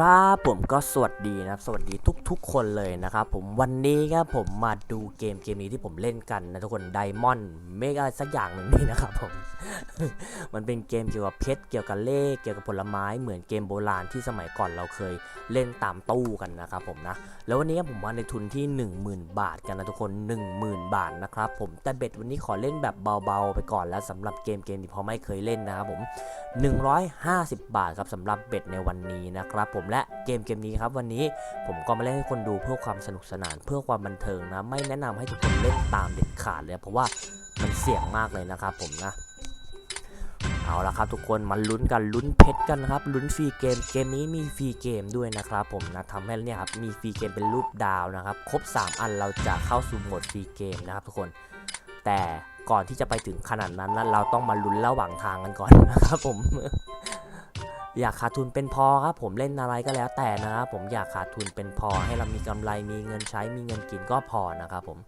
ครับผมก็สวัสดีนะครับ สวัสดีทุกๆ คนเลยนะครับผมวันนี้ครับผมมาดูเกมเกมนี้ที่ผมเล่นกันนะทุกคนไดมอนด์เมกอะไรสักอย่างหนึ่งนี่นะครับผม มันเป็นเกมเกี่ยวกับเพชรเกี่ยวกับเลขเกี่ยวกับผลไม้เหมือนเกมโบราณที่สมัยก่อนเราเคยเล่นตามตู้กันนะครับผมนะ แล้ววันนี้ผมมาในทุนที่ 10,000 บาทกันนะทุกคน 10,000 บาทนะครับผมแต่เบ็ดวันนี้ขอเล่นแบบเบาๆ ไปก่อนแล้วสำหรับเกมเกมที่พอไม่เคยเล่นนะครับผม 150 บาทครับสำหรับเบ็ดในวันนี้นะครับผมและเกมเกมนี้ครับวันนี้ผมก็มาเล่นให้คนดูเพื่อความสนุกสนานเพื่อความบันเทิงนะ ไม่แนะนำให้ทุกคนเล่นตามเด็ดขาดเลย เพราะว่ามันเสี่ยงมากเลยนะครับผมนะเอาละครับทุกคนมาลุ้นกันลุ้นเพชรกันนะครับลุ้นฟรีเกมเกมนี้มีฟรีเกมด้วยนะครับผมนะทำให้เนี่ยครับมีฟรีเกมเป็นรูปดาวนะครับครบ 3 อันเราจะเข้าสู่โหมดฟรีเกมนะครับทุกคน แต่ก่อนที่จะไปถึงขนาดนั้นนะเราต้องมาลุ้นระหว่างทางกันก่อนนะครับผม อยากขาดทุนเป็นพอครับผมเล่นอะไรก็แล้วแต่นะครับผมอยากขาดทุนเป็นพอให้เรามีกำไรมีเงินใช้มีเงินกินก็พอนะครับผม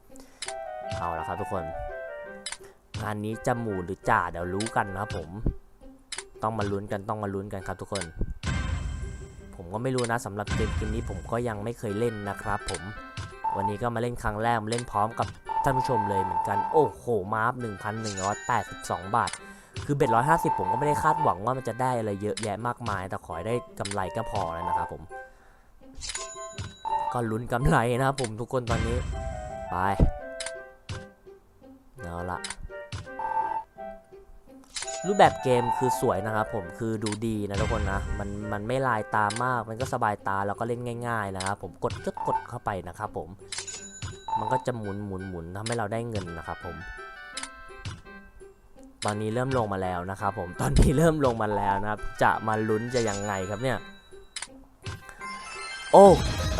เอาละครับทุกคนงานนี้จะหมู่หรือจ่าเดี๋ยวรู้กันนะครับผม ต้องมาลุ้นกันต้องมาลุ้นกันครับทุกคน ผมก็ไม่รู้นะสำหรับเกมเกมนี้ผมก็ยังไม่เคยเล่นนะครับผมวันนี้ก็มาเล่นครั้งแรกมาเล่นพร้อมกับท่านผู้ชมเลยเหมือนกัน โอ้โหมาร์ฟ1,182 บาท คือเบ็ดร้อยห้าสิบผมก็ไม่ได้คาดหวังว่ามันจะได้อะไรเยอะแยะมากมาย แต่ขอให้ได้กำไรก็พอแล้วนะครับผม ก็ลุ้นกำไรนะครับผมทุกคนตอนนี้ ไปเอาละรูปแบบเกมคือสวยนะครับผมคือดูดีนะทุกคนนะมันมันไม่ลายตามาก มันก็สบายตาแล้วก็เล่นง่าย ๆ นะครับผมกดก็กดเข้าไปนะครับผม มันก็จะหมุนหมุนหมุนทำให้เราได้เงินนะครับผม ตอนนี้เริ่มลงมาแล้วนะครับผมตอนนี้เริ่มลงมาแล้วนะครับ จะมาลุ้นจะยังไงครับเนี่ย โอ้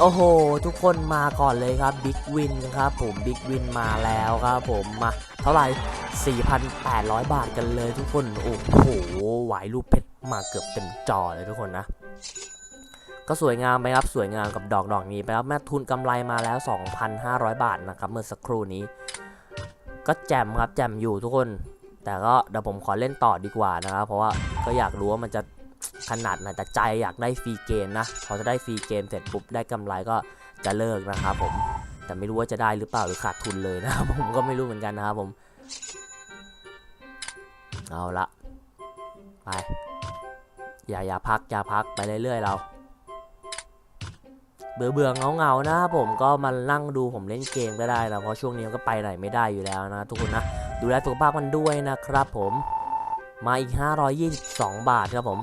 โอ้โห ทุกคนมาก่อนเลยครับบิ๊กวินครับผมบิ๊กวินมาแล้วครับผมมาเท่าไหร่ 4,800 บาทกันเลยทุกคนโอ้โหไหวรูปเพชรมาเกือบเต็มจอเลยทุกคนนะก็สวยงามไปครับสวยงามกับดอกดอกนี้ไปครับแม่ทุนกำไรมาแล้ว 2,500 บาทนะครับเมื่อสักครู่นี้ ก็แจมครับแจมอยู่ทุกคน แต่ก็เดี๋ยวผมขอเล่นต่อดีกว่านะครับ เพราะว่าก็อยากรู้ว่ามันจะขนาดไหนแต่ใจอยากได้ฟรีเกมนะ พอจะได้ฟรีเกมเสร็จปุ๊บได้กำไรก็จะเลิกนะครับผม แต่ไม่รู้ว่าจะได้หรือเปล่าหรือขาดทุนเลยนะครับผมก็ไม่รู้เหมือนกันนะครับผม เอาละไปอย่าอย่าพักอย่าพักไปเรื่อยๆเรา เบื่อเบื่อเงาเงานะครับผมก็มานั่งดูผมเล่นเกมก็ได้นะเพราะช่วงนี้ก็ไปไหนไม่ได้อยู่แล้วนะทุกคนนะดูแลสุขภาพกันด้วยนะครับผมมาอีก 522 บาทครับผม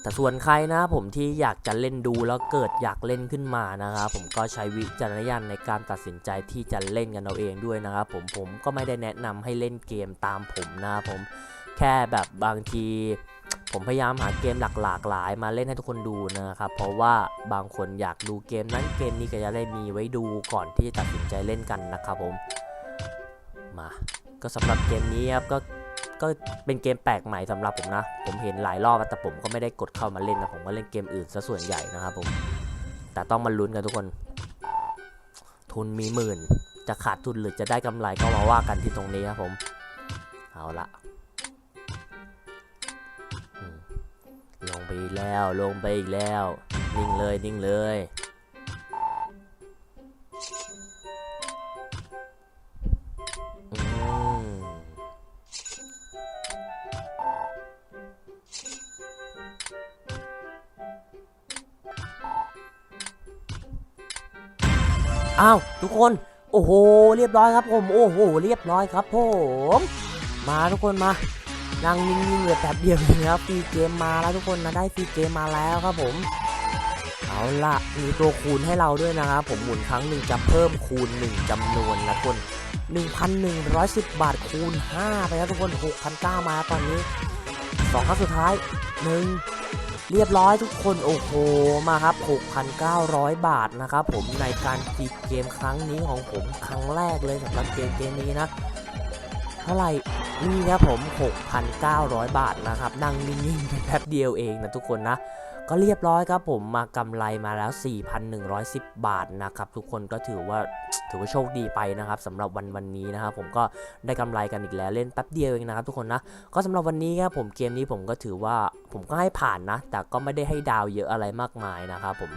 แต่ส่วนใครนะผมที่อยากจะเล่นดูแล้วเกิดอยากเล่นขึ้นมานะครับผมก็ใช้วิจารณญาณในการตัดสินใจที่จะเล่นกันเอาเองด้วยนะครับผมผมก็ไม่ได้แนะนำให้เล่นเกมตามผมนะครับผมแค่แบบบางที ผมพยายามหาเกมหลากหลากหลายมาเล่นให้ทุกคนดูนะครับ เพราะว่าบางคนอยากดูเกมนั้นเกมนี้ก็จะได้มีไว้ดูก่อนที่จะตัดสินใจเล่นกันนะครับผมมาก็สำหรับเกมนี้ครับก็ก็เป็นเกมแปลกใหม่สำหรับผมนะ ผมเห็นหลายรอบแต่ผมก็ไม่ได้กดเข้ามาเล่นนะผมก็เล่นเกมอื่นซะส่วนใหญ่นะครับผมแต่ต้องมาลุ้นกันทุกคน ทุนมีหมื่น จะขาดทุนหรือจะได้กำไรก็มาว่ากันที่ตรงนี้ครับผม เอาละ ไปอีกแล้วลงไปอีกแล้ว นิ่งเลยนิ่งเลยอ้าวทุกคนโอ้โห เรียบร้อยครับผม โอ้โห เรียบร้อยครับผม มาทุกคนมา นั่งนิ่งๆเลยแป๊บเดียวเองครับฟรีเกมมาแล้วทุกคนนะได้ฟรีเกมมาแล้วครับผม เอาละมีตัวคูณให้เราด้วยนะครับผมหมุนครั้งหนึ่งจะเพิ่มคูณ 1จำนวนนะทุกคน 1,110 บาทคูณ 5 ไปแล้วทุกคน 6,900 มาตอนนี้2ครั้งสุดท้าย 1 เรียบร้อยทุกคนโอ้โหมาครับ 6,900 บาทนะครับผมในการฟรีเกมครั้งนี้ของผมครั้งแรกเลยสำหรับเกมเกมนี้นะ เท่าไหร่นี่ครับผม 6,900 บาทนะครับ นั่งนิ่งๆแป๊บเดียวเองนะทุกคนนะก็เรียบร้อยครับผมมากำไรมาแล้ว 4,110 บาทนะครับทุกคนก็ถือว่าถือว่าโชคดีไปนะครับสำหรับวันวันนี้นะครับผมก็ได้กำไรกันอีกแล้วเล่นแป๊บเดียวเองนะครับทุกคนนะก็สำหรับวันนี้ครับผมเกมนี้ผมก็ถือว่าผมก็ให้ผ่านนะ แต่ก็ไม่ได้ให้ดาวเยอะอะไรมากมายนะครับผม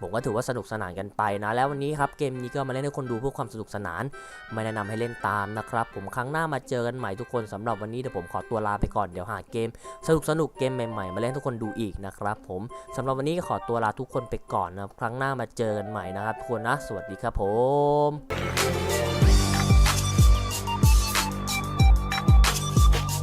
ผมก็ถือว่าสนุกสนานกันไปนะ แล้ววันนี้ครับเกมนี้ก็มาเล่นให้คนดูเพื่อความสนุกสนาน ไม่แนะนำให้เล่นตามนะครับ ผมครั้งหน้ามาเจอกันใหม่ทุกคนสำหรับวันนี้เดี๋ยวผมขอตัวลาไปก่อนเดี๋ยวหาเกม สนุกสนุกเกมใหม่ๆ มาเล่นทุกคนดูอีกนะครับ ผมสำหรับวันนี้ก็ขอตัวลาทุกคนไปก่อนนะครับครั้งหน้ามาเจอกันใหม่นะครับทุกคนนะ สวัสดีครับผม